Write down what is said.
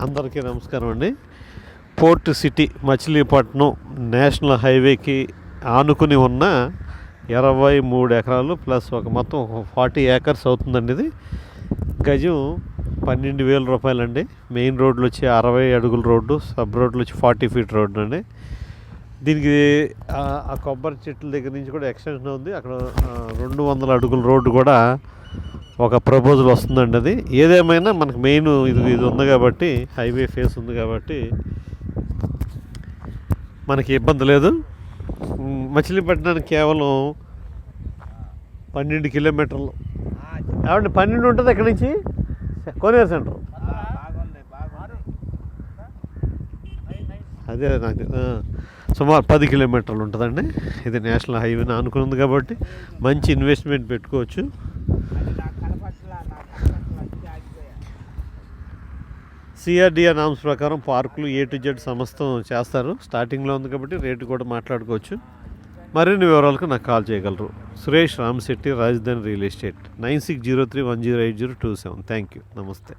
అందరికీ నమస్కారం అండి. పోర్ట్ సిటీ మచిలీపట్నం నేషనల్ హైవేకి ఆనుకుని ఉన్న ఇరవై మూడు ఎకరాలు ప్లస్ ఒక మొత్తం ఫార్టీ ఏకర్స్ అవుతుందండి ఇది. గజం పన్నెండు వేల రూపాయలండి. మెయిన్ రోడ్లు వచ్చి అరవై అడుగుల రోడ్డు సబ్ రోడ్లు వచ్చి ఫార్టీ ఫీట్ రోడ్డు అండి దీనికి ఆ- కొబ్బరి చెట్ల దగ్గర నుంచి కూడా ఎక్స్టెన్షన్ ఉంది. అక్కడ రెండు వందల అడుగుల రోడ్డు కూడా ఒక ప్రపోజల్ వస్తుందండి అది. ఏదేమైనా మనకు మెయిన్ ఇది ఇది ఉంది కాబట్టి హైవే ఫేస్ ఉంది కాబట్టి మనకి ఇబ్బంది లేదు. మచిలీపట్నానికి కేవలం పన్నెండు కిలోమీటర్లు. కాబట్టి పన్నెండు ఉంటుంది ఎక్కడి నుంచి? కోనేరు సెంటర్. అదే నాకు సుమారు పది కిలోమీటర్లు ఉంటుందండి. ఇది నేషనల్ హైవేని ఆనుకున్నది కాబట్టి మంచి ఇన్వెస్ట్మెంట్ పెట్టుకోవచ్చు. సిఆర్డిఆర్ నామ్స్ ప్రకారం పార్కులు ఏ టు జెడ్ సమస్తం చేస్తారు. స్టార్టింగ్లో ఉంది కాబట్టి రేటు కూడా మాట్లాడుకోవచ్చు. మరిన్ని వివరాలకు నాకు కాల్ చేయగలరు. Suresh Ramasetti Rajadhani real estate. Nine six zero three one zero eight zero two seven. Thank you నమస్తే.